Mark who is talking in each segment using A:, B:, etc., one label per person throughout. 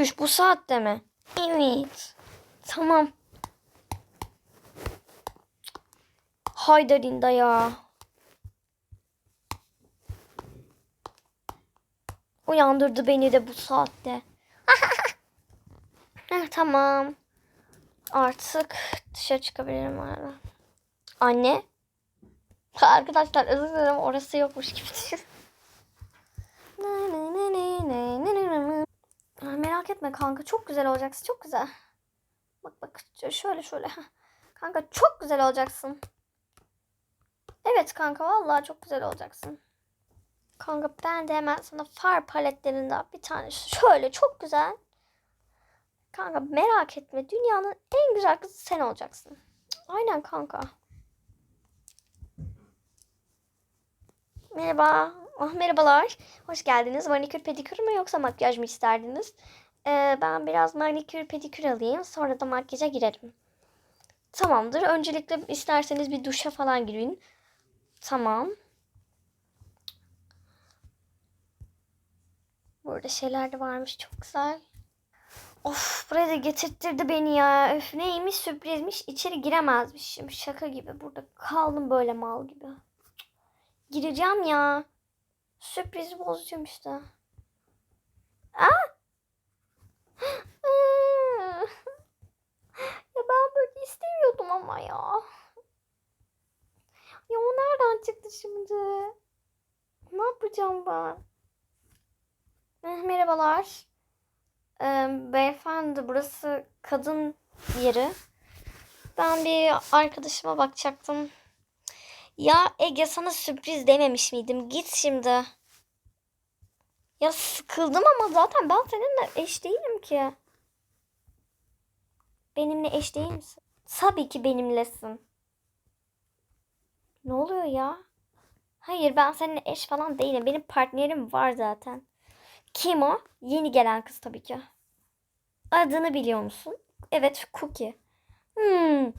A: Çüş bu saatte mi? Evet. Tamam. Hayda Linda ya. Uyandırdı beni de bu saatte. Heh, tamam. Artık dışarı çıkabilirim ara. Anne. Arkadaşlar özür dilerim orası yokmuş gibi Merak etme kanka çok güzel olacaksın çok güzel. Bak bak şöyle şöyle. Kanka çok güzel olacaksın. Evet kanka vallahi çok güzel olacaksın. Kanka ben de hemen sana far paletlerinden bir tane şöyle çok güzel. Kanka merak etme dünyanın en güzel kızı sen olacaksın. Aynen kanka. Merhaba. Oh, merhabalar. Hoş geldiniz. Manikür pedikür mü yoksa makyaj mı isterdiniz? Ee, ben biraz manikür pedikür alayım. Sonra da makyaja girerim. Tamamdır. Öncelikle isterseniz bir duşa falan girin. Tamam. Burada şeyler de varmış. Çok güzel. Of buraya da getirttirdi beni ya. Öf neymiş sürprizmiş. İçeri giremezmişim. Şaka gibi. Burada kaldım böyle mal gibi. Gireceğim ya. Sürprizi bozacağım işte. Aa! ya ben böyle istemiyordum ama ya. Ya o nereden çıktı şimdi? Ne yapacağım ben? Eh, Merhabalar. Ee, beyefendi burası kadın yeri. Ben bir arkadaşıma bakacaktım. Ya Ege sana sürpriz dememiş miydim? Git şimdi. Ya sıkıldım ama zaten ben seninle eş değilim ki. Benimle eş değil misin? Tabii ki benimlesin. Ne oluyor ya? Hayır ben seninle eş falan değilim. Benim partnerim var zaten. Kim o? Yeni gelen kız tabii ki. Adını biliyor musun? Evet Cookie. Hmm.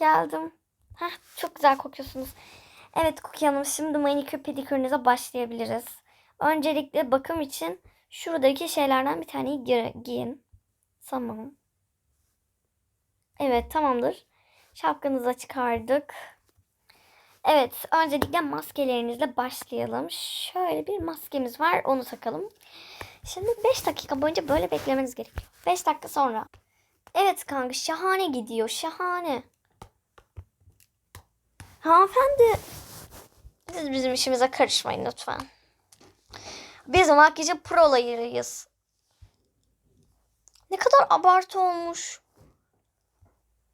A: Geldim. Heh, çok güzel kokuyorsunuz. Evet Cookie Hanım şimdi manikür pedikürünüze başlayabiliriz. Öncelikle bakım için şuradaki şeylerden bir taneyi gi- giyin. Tamam. Evet tamamdır. Şapkanızı çıkardık. Evet öncelikle maskelerinizle başlayalım. Şöyle bir maskemiz var onu takalım. Şimdi 5 dakika boyunca böyle beklemeniz gerekiyor. 5 dakika sonra. Evet kanka şahane gidiyor şahane. Hanımefendi siz bizim işimize karışmayın lütfen. Biz makyajı prolayırız. Ne kadar abartı olmuş.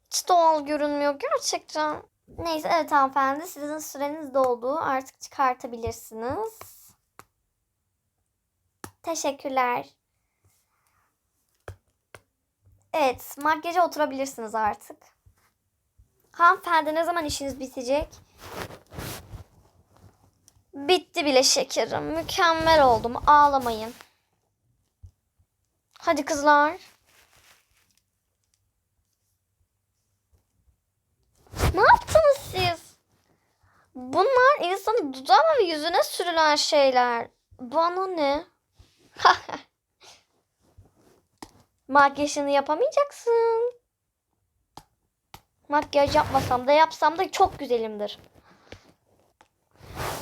A: Hiç doğal görünmüyor gerçekten. Neyse evet hanımefendi sizin süreniz doldu. Artık çıkartabilirsiniz. Teşekkürler. Evet makyaja oturabilirsiniz artık. Hanımefendi ne zaman işiniz bitecek? Bitti bile şekerim. Mükemmel oldum. Ağlamayın. Hadi kızlar. Ne yaptınız siz? Bunlar insanın dudağına ve yüzüne sürülen şeyler. Bana ne? Makyajını yapamayacaksın. Makyaj yapmasam da yapsam da çok güzelimdir.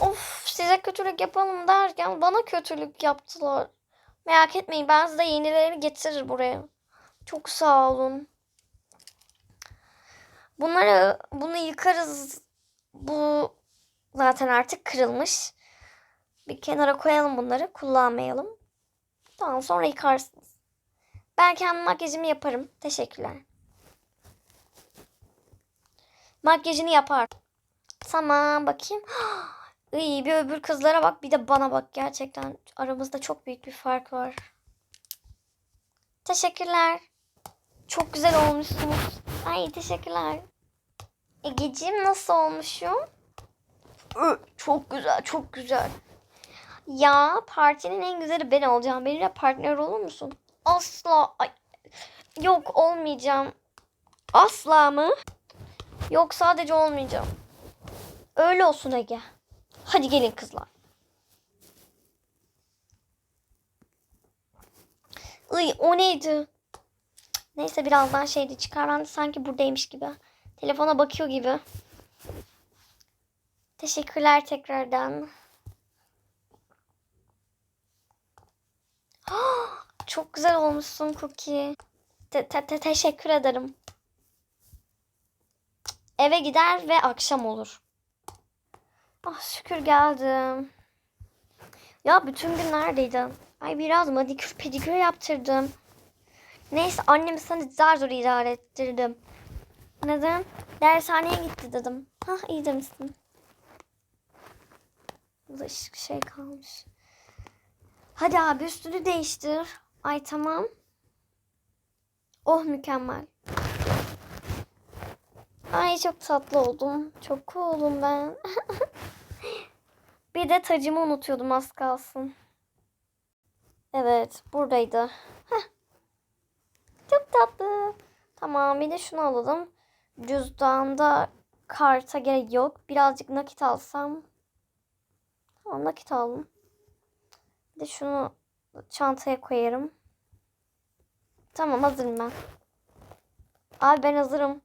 A: Of size kötülük yapalım derken bana kötülük yaptılar. Merak etmeyin ben size yenilerini getirir buraya. Çok sağ olun. Bunları bunu yıkarız. Bu zaten artık kırılmış. Bir kenara koyalım bunları. Kullanmayalım. Tamam sonra yıkarsınız. Ben kendi makyajımı yaparım. Teşekkürler. Makyajını yapar. Tamam bakayım. İyi bir öbür kızlara bak bir de bana bak. Gerçekten aramızda çok büyük bir fark var. Teşekkürler. Çok güzel olmuşsunuz. Ay teşekkürler. Egeciğim nasıl olmuşum? Çok güzel, çok güzel. Ya partinin en güzeli ben olacağım. Benimle partner olur musun? Asla. Ay. Yok olmayacağım. Asla mı? Yok sadece olmayacağım. Öyle olsun Ege. Hadi gelin kızlar. Iy o neydi? Neyse birazdan şeydi çıkar. Ben sanki buradaymış gibi. Telefona bakıyor gibi. Teşekkürler tekrardan. Çok güzel olmuşsun Cookie. Te- te- teşekkür ederim. Eve gider ve akşam olur. Ah şükür geldim. Ya bütün gün neredeydin? Ay biraz manikür pedikür yaptırdım. Neyse annemi sana zar zor idare ettirdim. Neden? Dershaneye gitti dedim. Hah iyi demişsin. Burada şey kalmış. Hadi abi üstünü değiştir. Ay tamam. Oh mükemmel. Ay çok tatlı oldum. Çok cool'um ben. bir de tacımı unutuyordum az kalsın. Evet buradaydı. Heh. Çok tatlı. Tamam bir de şunu alalım. Cüzdanda karta gerek yok. Birazcık nakit alsam. Tamam nakit aldım. Bir de şunu çantaya koyarım. Tamam hazırım ben. Abi ben hazırım.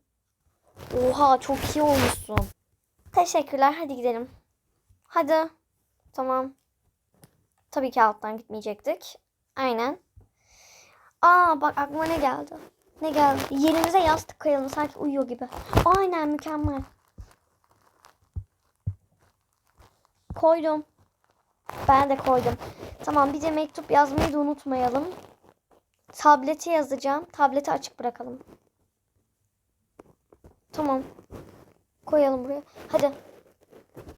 A: Oha çok iyi olmuşsun. Teşekkürler hadi gidelim. Hadi. Tamam. Tabii ki alttan gitmeyecektik. Aynen. Aa bak aklıma ne geldi. Ne geldi? Yerimize yastık koyalım sanki uyuyor gibi. Aynen mükemmel. Koydum. Ben de koydum. Tamam bir de mektup yazmayı da unutmayalım. Tableti yazacağım. Tableti açık bırakalım. Tamam. Koyalım buraya. Hadi.